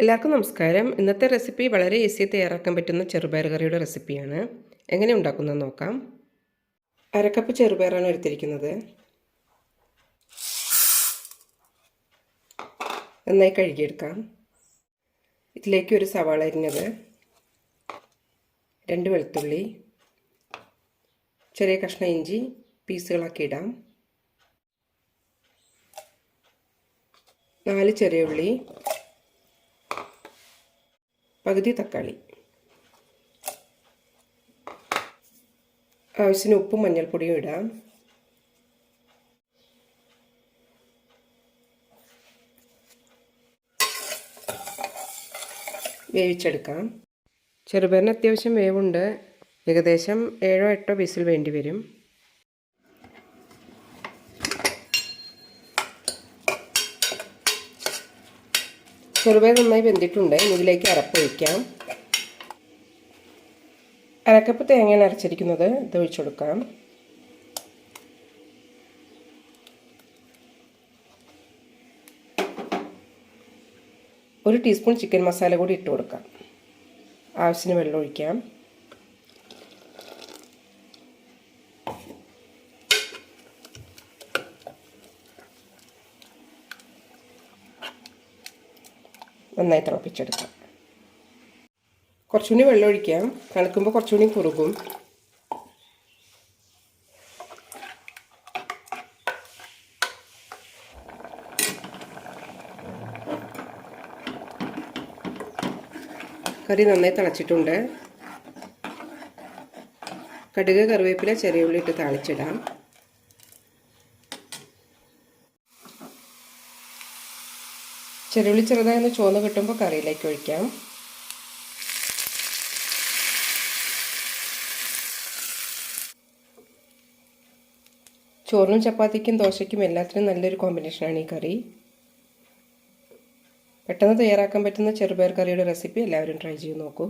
എല്ലാവർക്കും നമസ്കാരം. ഇന്നത്തെ റെസിപ്പി വളരെ ഈസി തയ്യാറാക്കാൻ പറ്റുന്ന ചെറുപയർ കറിയുടെ റെസിപ്പിയാണ്. എങ്ങനെ ഉണ്ടാക്കുന്നത് നോക്കാം. അരക്കപ്പ് ചെറുപയറാണ് എടുത്തിരിക്കുന്നത്. നന്നായി കഴുകിയെടുക്കാം. ഇതിലേക്ക് ഒരു സവാള അരിഞ്ഞത് രണ്ട് വെളുത്തുള്ളി ചെറിയ കഷ്ണ ഇഞ്ചി പീസുകളാക്കി ഇടാം. നാല് ചെറിയ ഉള്ളി പകുതി തക്കാളി. ആവശ്യത്തിന് ഉപ്പും മഞ്ഞൾപ്പൊടിയും ഇടാം. വേവിച്ചെടുക്കാം. ചെറുപയറിന് അത്യാവശ്യം വേവുണ്ട്. ഏകദേശം ഏഴോ എട്ടോ വിസിൽ വേണ്ടി വരും ചെറുപയർ നന്നായി വെന്തിട്ടുണ്ട്. ഇതിലേക്ക് അരപ്പൊഴിക്കാം അരക്കപ്പ് തേങ്ങയാണ് അരച്ചിരിക്കുന്നത്. ഇത് ഒഴിച്ചു കൊടുക്കാം. ഒരു ടീസ്പൂൺ ചിക്കൻ മസാല കൂടി ഇട്ട് കൊടുക്കാം. ആവശ്യത്തിന് വെള്ളം ഒഴിക്കാം. നന്നായി തിളപ്പിച്ചെടുക്കാം. കുറച്ചുകൂടി വെള്ളം ഒഴിക്കാം. തണുക്കുമ്പോൾ കുറച്ചുകൂടി കുറുകും. കറി നന്നായി തിളച്ചിട്ടുണ്ട്. കടുക് കറിവേപ്പില ചെറിയ ഉള്ളി ഇട്ട് താളിച്ചിടാം. ചെറുള്ളി ചെറുതായി ഒന്ന് ചുവന്ന് കിട്ടുമ്പോൾ കറിയിലേക്ക് ഒഴിക്കാം. ചോറിനും ചപ്പാത്തിക്കും ദോശയ്ക്കും എല്ലാത്തിനും നല്ലൊരു കോമ്പിനേഷനാണ് ഈ കറി. പെട്ടെന്ന് തയ്യാറാക്കാൻ പറ്റുന്ന ചെറുപയർ കറിയുടെ റെസിപ്പി എല്ലാവരും ട്രൈ ചെയ്ത് നോക്കൂ.